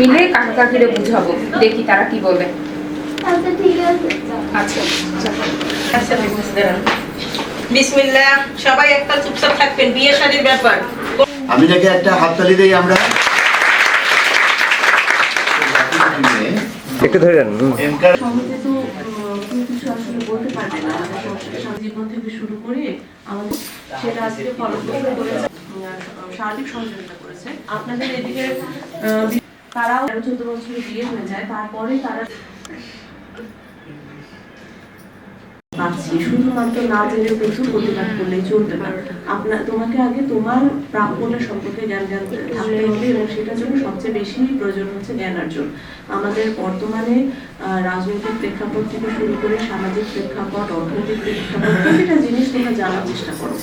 মিলে কাকা কাকিরে বুঝাবো দেখি তারা কি বলে। আচ্ছা ঠিক আছে। আচ্ছা আচ্ছা বিসমিল্লাহ সবাই একটা চুপচাপ থাকবেন বিয়ে শাদীর ব্যাপার। আমি নাকি একটা হাততালি দিই আমরা? একটু ধরে জীবন থেকে শুরু করে আমাদের সেটা আজকে করেছে উম, সার্বিক সহযোগিতা করেছে। আপনাদের এদিকে তারাও তেরো চোদ্দ বছরে বিয়ে হয়ে যায়। তারপরে তারা পাচ্ছি শুধুমাত্র না জেনে প্রচুর প্রতিবাদ করলেই চলবে না। আপনার তোমাকে আগে তোমার প্রাপ্যতা সম্পর্কে জ্ঞান জ্ঞান থাকতে হবে এবং সেটার জন্য সবচেয়ে বেশি প্রয়োজন হচ্ছে জ্ঞান অর্জন। আমাদের বর্তমানে রাজনৈতিক প্রেক্ষাপট থেকে শুরু করে সামাজিক প্রেক্ষাপট অর্থনৈতিক প্রেক্ষাপট প্রতিটা জিনিস তোমরা জানার চেষ্টা করো।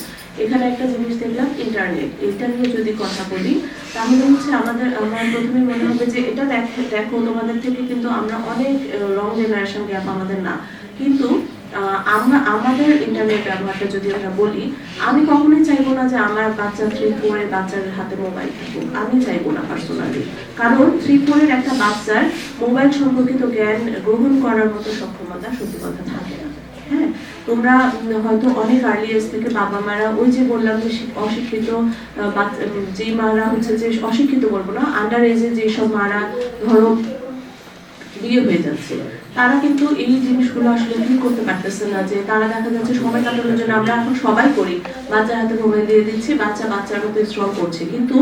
এখানে একটা জিনিস দেখলাম ইন্টারনেট। এটা নিয়ে যদি কথা বলি তাহলে হচ্ছে আমাদের আমার প্রথমে মনে হবে যে এটা দেখো দেখো তোমাদের থেকে কিন্তু আমরা অনেক রং জেনারেশন গ্যাপ আমাদের না। কিন্তু আমরা আমাদের ইন্টারনেট ব্যবহারটা যদি আমরা বলি, আমি কখনোই চাইব না যে আমার বাচ্চা থ্রি ফোরের বাচ্চার হাতে মোবাইল থাকুক। আমি চাইব না পার্সোনালি কারণ থ্রি ফোরের একটা বাচ্চার মোবাইল সম্পর্কিত জ্ঞান গ্রহণ করার মতো সক্ষমতা সত্যি কথা থাকে না। হ্যাঁ তোমরা হয়তো অনেক আর্লি এজ থেকে বাবা মারা ওই যে বললাম যে অশিক্ষিত যেই মারা হচ্ছে যে অশিক্ষিত বলব না আন্ডার এজে যেসব মারা ধরো বিয়ে হয়ে যাচ্ছে তারা কিন্তু এই জিনিসগুলো আসলে ফিল করতে পারতেছে না যে তারা দেখা যাচ্ছে সময় কাটানোর জন্য আমরা এখন সবাই করি। বাচ্চার হাতে মোবাইল দিয়ে দিচ্ছি, বাচ্চা বাচ্চার মতো স্ট্রং করছে। কিন্তু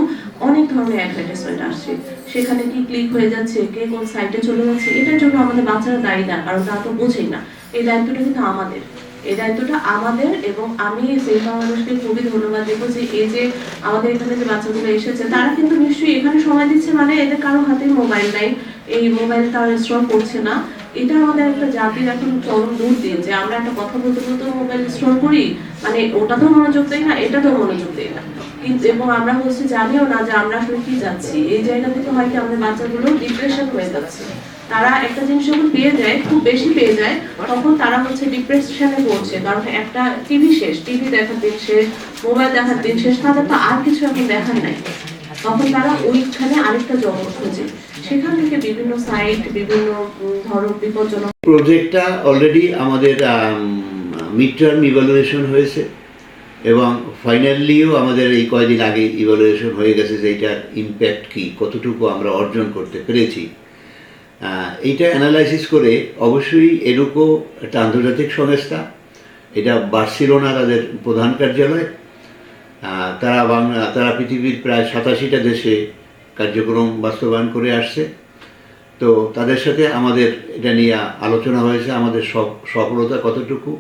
অনেক ধরনের অ্যাডভার্টাইজমেন্ট আসছে। সেখানে কি ক্লিক হয়ে যাচ্ছে, কে কোন সাইটে চলে যাচ্ছে, এটার জন্য আমাদের বাচ্চারা দায়ী না, কারণ তারা তো বোঝেই না। এই দায়িত্বটা কিন্তু আমাদের। এই দায়িত্বটা আমাদের এবং আমি সেই বাংলাদেশকে খুবই ধন্যবাদ দেবো যে এই যে আমাদের এখানে যে বাচ্চাগুলো এসেছে, তারা কিন্তু নিশ্চয়ই এখানে সময় দিচ্ছে মানে এদের কারও হাতে মোবাইল নাই। এই মোবাইল তারা স্ট্রং করছে না। এটা আমাদের একটা জাতির এখন চরম দূর দিয়ে যে আমরা একটা কথা বলতে বলতে মোবাইল স্টোর করি মানে ওটাতেও মনোযোগ দেই না এটাতেও মনোযোগ দেই না। কিন্তু এবং আমরা হচ্ছে জানিও না যে আমরা আসলে কি যাচ্ছি। এই জায়গা থেকে হয় কি আমাদের বাচ্চাগুলো ডিপ্রেশন হয়ে যাচ্ছে। তারা একটা জিনিস যখন পেয়ে যায়, খুব বেশি পেয়ে যায়, তখন তারা হচ্ছে ডিপ্রেশনে পড়ছে। কারণ একটা টিভি শেষ টিভি দেখার দিন শেষ মোবাইল দেখার দিন শেষ, তাদের তো আর কিছু এখন দেখার নাই। তখন তারা ওইখানে আরেকটা জগৎ খোঁজে। সেখান থেকে বিভিন্ন সাইট বিভিন্ন ধরো বিপজ্জনক প্রজেক্টটা অলরেডি আমাদের মিড টার্ম ইভ্যালুয়েশন হয়েছে এবং ফাইনালিও আমাদের এই কয়দিন আগে ইভ্যালুয়েশন হয়ে গেছে যে এইটার ইম্প্যাক্ট কী, কতটুকু আমরা অর্জন করতে পেরেছি। এইটা অ্যানালাইসিস করে অবশ্যই এরুকো একটা আন্তর্জাতিক সংস্থা, এটা বার্সিলোনা তাদের প্রধান কার্যালয় তারা বাংলা, তারা পৃথিবীর প্রায় সাতাশিটা দেশে কার্যক্রম বাস্তবায়ন করে আসছে। তো তাদের সাথে আমাদের এটা নিয়ে আলোচনা হয়েছে, আমাদের সফ সফলতা কতটুকু,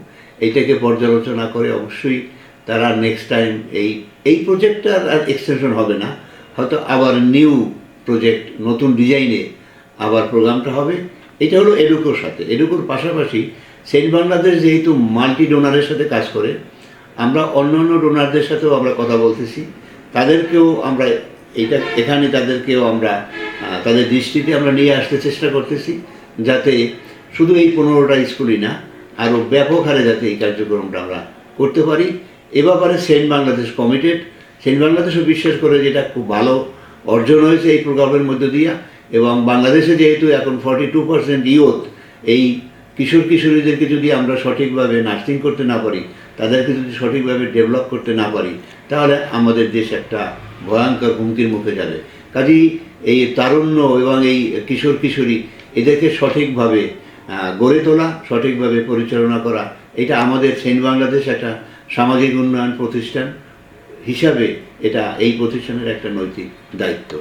এইটাকে পর্যালোচনা করে অবশ্যই তারা নেক্সট টাইম এই এই প্রজেক্টটার আর এক্সটেনশন হবে না। হয়তো আবার নিউ প্রজেক্ট নতুন ডিজাইনে আবার প্রোগ্রামটা হবে। এটা হলো এডুকোর সাথে। এডুকোর পাশাপাশি সেন্ট বাংলাদেশ যেহেতু মাল্টি ডোনারের সাথে কাজ করে আমরা অন্য অন্য ডোনারদের সাথেও আমরা কথা বলতেছি। তাদেরকেও আমরা এটা এখানে তাদেরকেও আমরা তাদের দৃষ্টিতে আমরা নিয়ে আসতে চেষ্টা করতেছি, যাতে শুধু এই পনেরোটা স্কুলই না, আরও ব্যাপক হারে যাতে এই কার্যক্রমটা আমরা করতে পারি। এ ব্যাপারে সেন্ট বাংলাদেশ কমিটেড সেন্ট বাংলাদেশও বিশ্বাস করে যেটা খুব ভালো অর্জন হয়েছে এই প্রকল্পের মধ্য দিয়ে, এবং বাংলাদেশে যেহেতু এখন ফর্টি টু পার্সেন্ট ইয়ুথ এই কিশোর কিশোরীদেরকে যদি আমরা সঠিকভাবে নার্সিং করতে না পারি তাদেরকে যদি সঠিকভাবে ডেভেলপ করতে না পারি, তাহলে আমাদের দেশ একটা ভয়ঙ্কর হুমকির মুখে যাবে। কাজেই এই তারুণ্য এবং এই কিশোর কিশোরী, এদেরকে সঠিকভাবে গড়ে তোলা, সঠিকভাবে পরিচালনা করা, এটা আমাদের সেন্ট বাংলাদেশ একটা সামাজিক উন্নয়ন প্রতিষ্ঠান হিসাবে এটা এই প্রতিষ্ঠানের একটা নৈতিক দায়িত্ব।